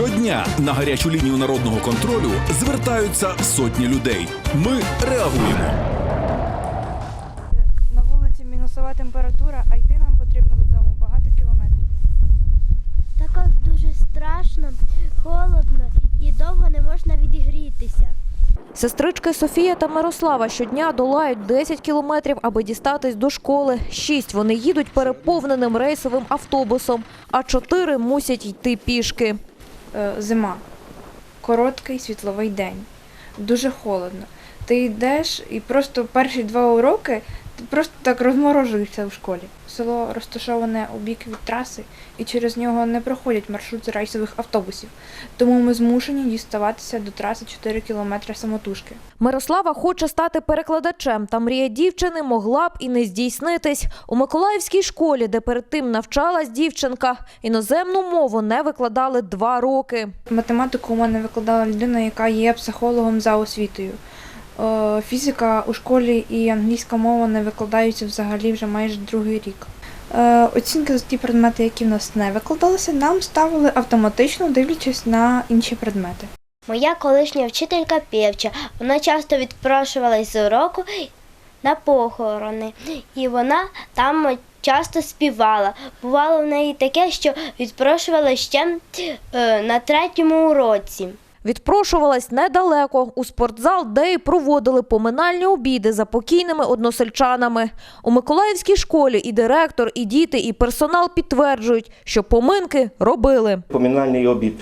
Щодня на гарячу лінію народного контролю звертаються сотні людей. Ми реагуємо. На вулиці мінусова температура, а йти нам потрібно додому багато кілометрів. Так дуже страшно, холодно і довго не можна відігрітися. Сестрички Софія та Мирослава щодня долають 10 кілометрів, аби дістатись до школи. Шість вони їдуть переповненим рейсовим автобусом, а чотири мусять йти пішки. Е, Зима. Короткий світловий день. Дуже холодно. Ти йдеш і просто перші два уроки просто так розморожуєшся в школі. Село розташоване у бік від траси, і через нього не проходять маршрути рейсових автобусів. Тому ми змушені діставатися до траси 4 кілометри самотужки. Мирослава хоче стати перекладачем, та мрія дівчини могла б і не здійснитись. У Миколаївській школі, де перед тим навчалась дівчинка, іноземну мову не викладали два роки. Математику у мене викладала людина, яка є психологом за освітою. Е, Фізика у школі і англійська мова не викладаються взагалі вже майже другий рік. Е, Оцінки за ті предмети, які в нас не викладалися, нам ставили автоматично, дивлячись на інші предмети. Моя колишня вчителька певча, вона часто відпрошувалась з уроку на похорони, і вона там часто співала. Бувало в неї таке, що відпрошувала ще е, на третьому уроці. Відпрошувалась недалеко у спортзал, де і проводили поминальні обіди за покійними односельчанами. У Миколаївській школі і директор, і діти, і персонал підтверджують, що поминки робили. поминальний обід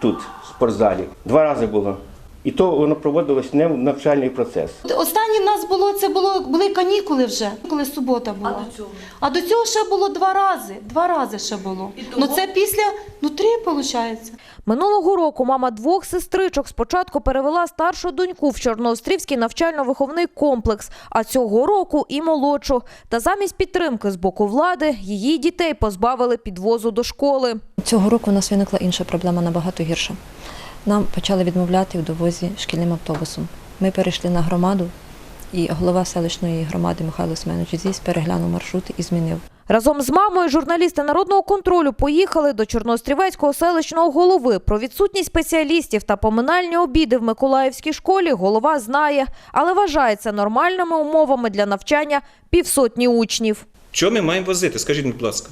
тут, в спортзалі. Два рази було. І то воно проводилось не в навчальний процес. Останнє в нас було це було були канікули вже, коли субота була. А до цього? А до цього ще було два рази. Два рази ще було. Ну це після ну три виходить. Минулого року мама двох сестричок спочатку перевела старшу доньку в Чорноострівський навчально-виховний комплекс, а цього року і молодшу. Та замість підтримки з боку влади її дітей позбавили підвозу до школи. Цього року у нас виникла інша проблема набагато гірша. Нам почали відмовляти в довозі шкільним автобусом. Ми перейшли на громаду, і голова селищної громади Михайло Семенович Зісь переглянув маршрути і змінив. Разом з мамою журналісти народного контролю поїхали до Чорноострівецького селищного голови. Про відсутність спеціалістів та поминальні обіди в Миколаївській школі голова знає, але вважається нормальними умовами для навчання півсотні учнів. Що ми маємо возити? Скажіть, будь ласка.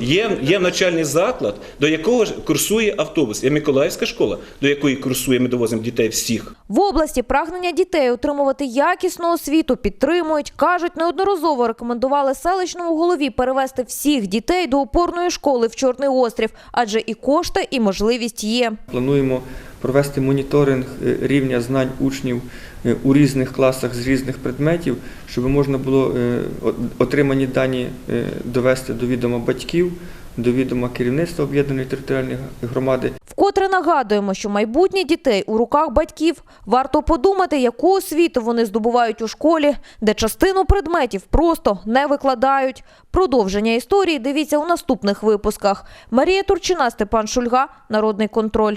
Є, є навчальний заклад, до якого ж курсує автобус. Є Миколаївська школа, до якої курсує, ми довозимо дітей всіх. В області прагнення дітей отримувати якісну освіту підтримують. Кажуть, неодноразово рекомендували селищному голові перевести всіх дітей до опорної школи в Чорний острів, адже і кошти, і можливість є. Плануємо провести моніторинг е, рівня знань учнів е, у різних класах з різних предметів, щоб можна було е, отримані дані довести до відома батьків, до відома керівництва об'єднаної територіальної громади Вкотре нагадуємо, що майбутнє дітей у руках батьків. Варто подумати, яку освіту вони здобувають у школі, де частину предметів просто не викладають. Продовження історії дивіться у наступних випусках. Марія Турчина, Степан Шульга, Народний контроль.